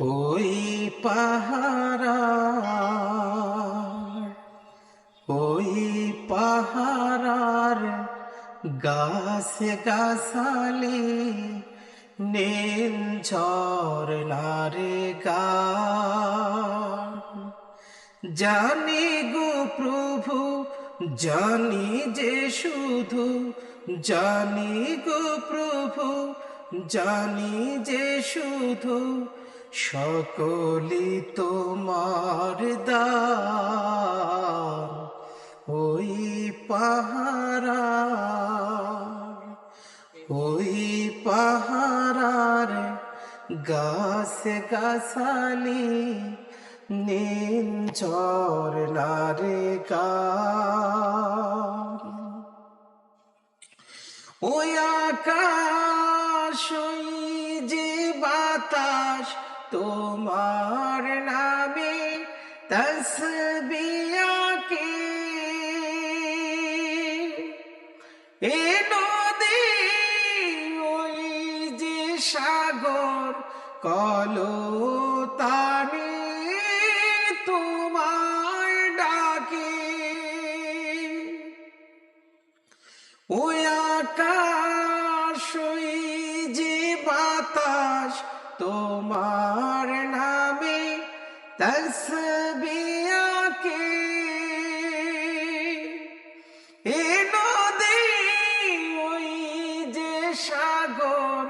ওই পাহারা ওই পাহারার গাছে গাছালি নীল ঝরনারে গা। জানি গো প্রভু, জানি যে শুধু, জানি গো প্রভু, জানি যে শুধু সকলি তোমার দান। ওই পাহারা ওই পাহারার গাছে গাছালি নীল ঝরনারে গা ওই আকাশ যে বাতাস তোমার নামে তসবিয়াকে এ নদী ওই যে সাগর কলো তোমার নামে তসবিয়াকে এ নদী যে সাগর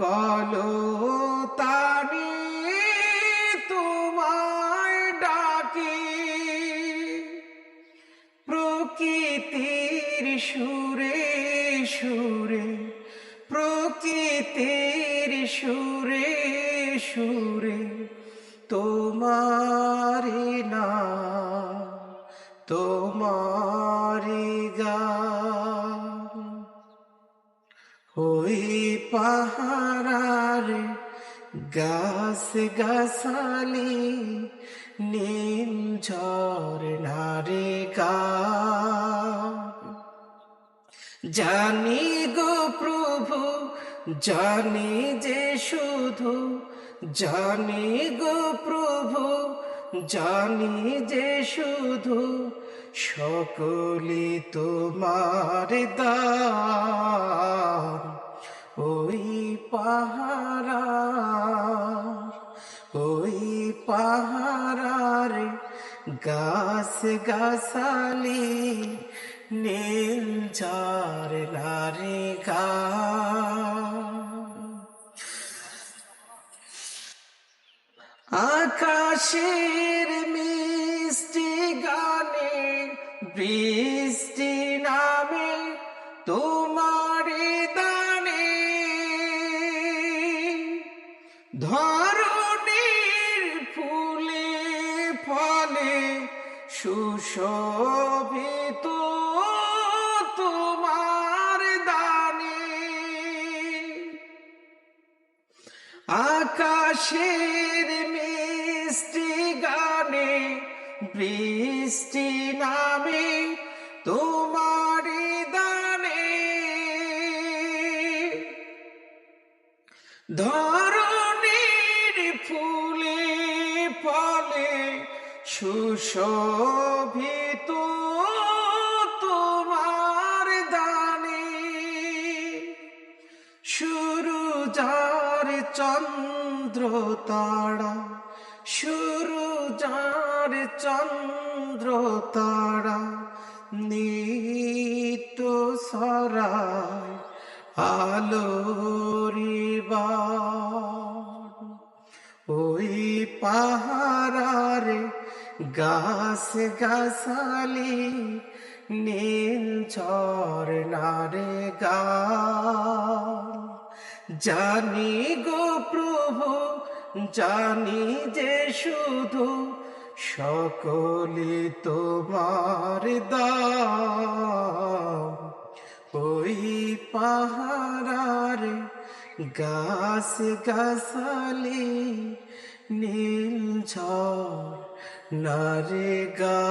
কলো তানে তোমায় ডাকে। প্রকৃতির সুরে সুরে সুরে সুরে তোমারি না তোমারি গান। ওই পাহারার গাছ গাছালি নীল ঝরনারে গা জানি জানি যে শুধু, জানি গো প্রভু, জানি যে শুধু, সকলি তোমার দান। ওই পাহারা, ওই পাহারার গাছ গাছালি, নীল ঝার নারে গা আকাশের মিষ্টি গানে বৃষ্টি নামে তোমার দানে। ধরণীর ফুলে ফলে সুশোভিত তোমার দানে। আকাশের মিষ্টি গানে, বৃষ্টি নামে তোমার দানে। ধরণীর ফুলে ফলে সুশোভিত তোমার দানে। শুরু যার চন্দ্র তারা শুরু যার চন্দ্র তারা নিত সরায় আলোরিবার ওই পাহারারে গাছ গাছালি, নীল ঝরনারে গা জানি গো প্রভু জানি যে শুধু সকলি তোমার ওই পাহারার গাছ গাছালি নীল ঝড় নারে গা